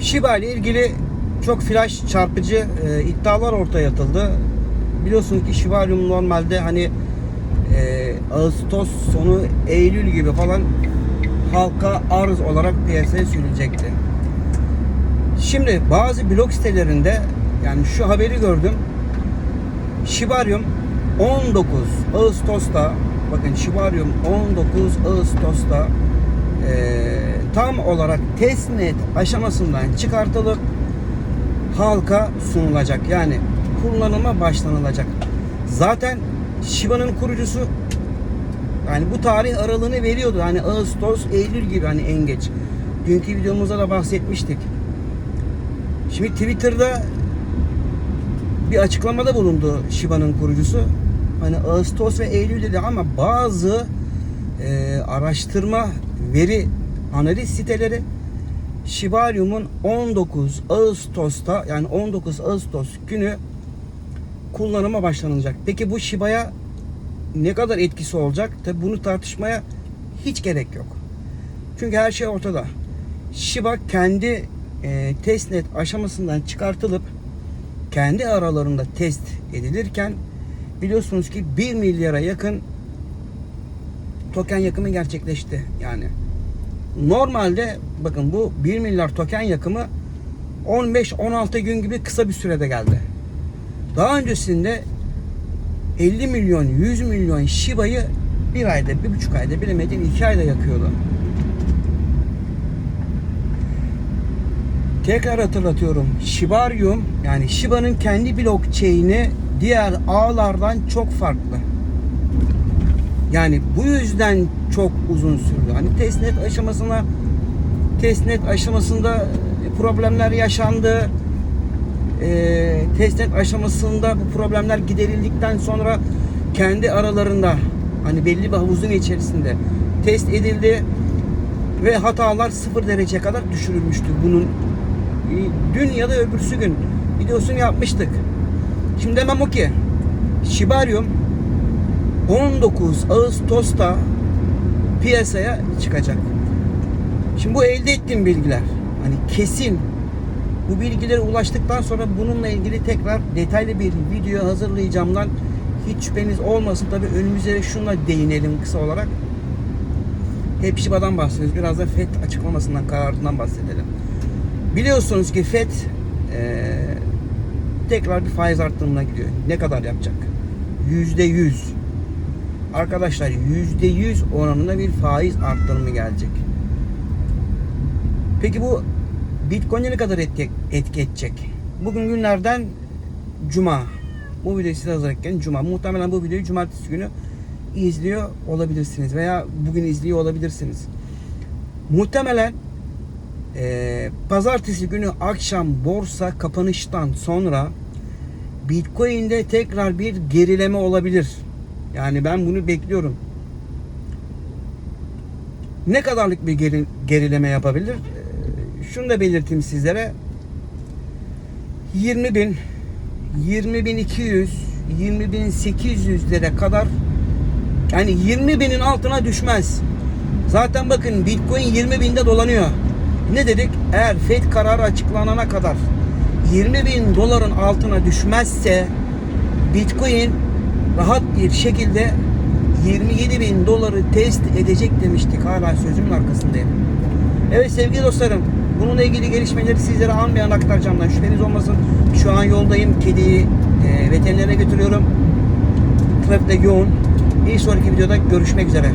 Shiba ile ilgili çok flash çarpıcı e, iddialar ortaya atıldı. Biliyorsunuz ki Shibarium normalde hani e, Ağustos sonu Eylül gibi falan halka arz olarak piyasaya sürülecekti. Şimdi bazı blog sitelerinde yani şu haberi gördüm. Shibarium 19 Ağustos'ta bakın Shibarium 19 Ağustos'ta eee, tam olarak testnet aşamasından çıkartılıp halka sunulacak. Yani kullanıma başlanılacak. Zaten Shiba'nın kurucusu yani bu tarih aralığını veriyordu. Hani Ağustos, Eylül gibi hani en geç. Dünkü videomuzda da bahsetmiştik. Şimdi Twitter'da bir açıklamada bulundu Shiba'nın kurucusu. Hani Ağustos ve Eylül dedi ama bazı e, araştırma veri analiz siteleri Shibarium'un 19 Ağustos'ta yani 19 Ağustos günü kullanıma başlanılacak. Peki bu Shiba'ya ne kadar etkisi olacak? Tabi bunu tartışmaya hiç gerek yok. Çünkü her şey ortada. Shiba kendi e, testnet aşamasından çıkartılıp kendi aralarında test edilirken biliyorsunuz ki 1 milyara yakın token yakımı gerçekleşti. Yani normalde bakın bu 1 milyar token yakımı 15-16 gün gibi kısa bir sürede geldi. Daha öncesinde 50 milyon, 100 milyon Shiba'yı bir ayda, bir buçuk ayda bilemedin iki ayda yakıyordu. Tekrar hatırlatıyorum. Shibarium yani Shiba'nın kendi blockchain'i diğer ağlardan çok farklı. Yani bu yüzden çok uzun sürdü. Hani testnet aşamasına testnet aşamasında problemler yaşandı. Ee, testnet aşamasında bu problemler giderildikten sonra kendi aralarında hani belli bir havuzun içerisinde test edildi ve hatalar sıfır derece kadar düşürülmüştü. Bunun dün ya da öbürsü gün videosunu yapmıştık. Şimdi demem o ki Shibarium 19 Ağustos'ta piyasaya çıkacak. Şimdi bu elde ettiğim bilgiler hani kesin bu bilgilere ulaştıktan sonra bununla ilgili tekrar detaylı bir video hazırlayacağımdan hiç şüpheniz olmasın. Tabi önümüze şunla değinelim kısa olarak. Hep Shiba'dan bahsediyoruz. Biraz da FED açıklamasından, kararından bahsedelim. Biliyorsunuz ki FED e, tekrar bir faiz arttırımına gidiyor. Ne kadar yapacak? Yüzde yüz. Arkadaşlar yüzde yüz oranında bir faiz arttırımı gelecek. Peki bu Bitcoin'e ne kadar etki, etki edecek? Bugün günlerden Cuma. Bu videoyu size hazırlarken Cuma. Muhtemelen bu videoyu Cumartesi günü izliyor olabilirsiniz. Veya bugün izliyor olabilirsiniz. Muhtemelen e, Pazartesi günü akşam borsa kapanıştan sonra Bitcoin'de tekrar bir gerileme olabilir. Yani ben bunu bekliyorum. Ne kadarlık bir geri, gerileme yapabilir? Ee, Şunu da belirteyim sizlere. 20 bin, 20 bin 200, 20 bin 800 lira kadar yani 20 binin altına düşmez. Zaten bakın Bitcoin 20 binde dolanıyor. Ne dedik? Eğer FED kararı açıklanana kadar 20 bin doların altına düşmezse Bitcoin rahat bir şekilde 27 bin doları test edecek demiştik. Hala sözümün arkasındayım. Evet sevgili dostlarım bununla ilgili gelişmeleri sizlere an bir an aktaracağımdan şüpheniz olmasın. Şu an yoldayım. Kediyi e, veterinere götürüyorum. Trafikte yoğun. Bir sonraki videoda görüşmek üzere.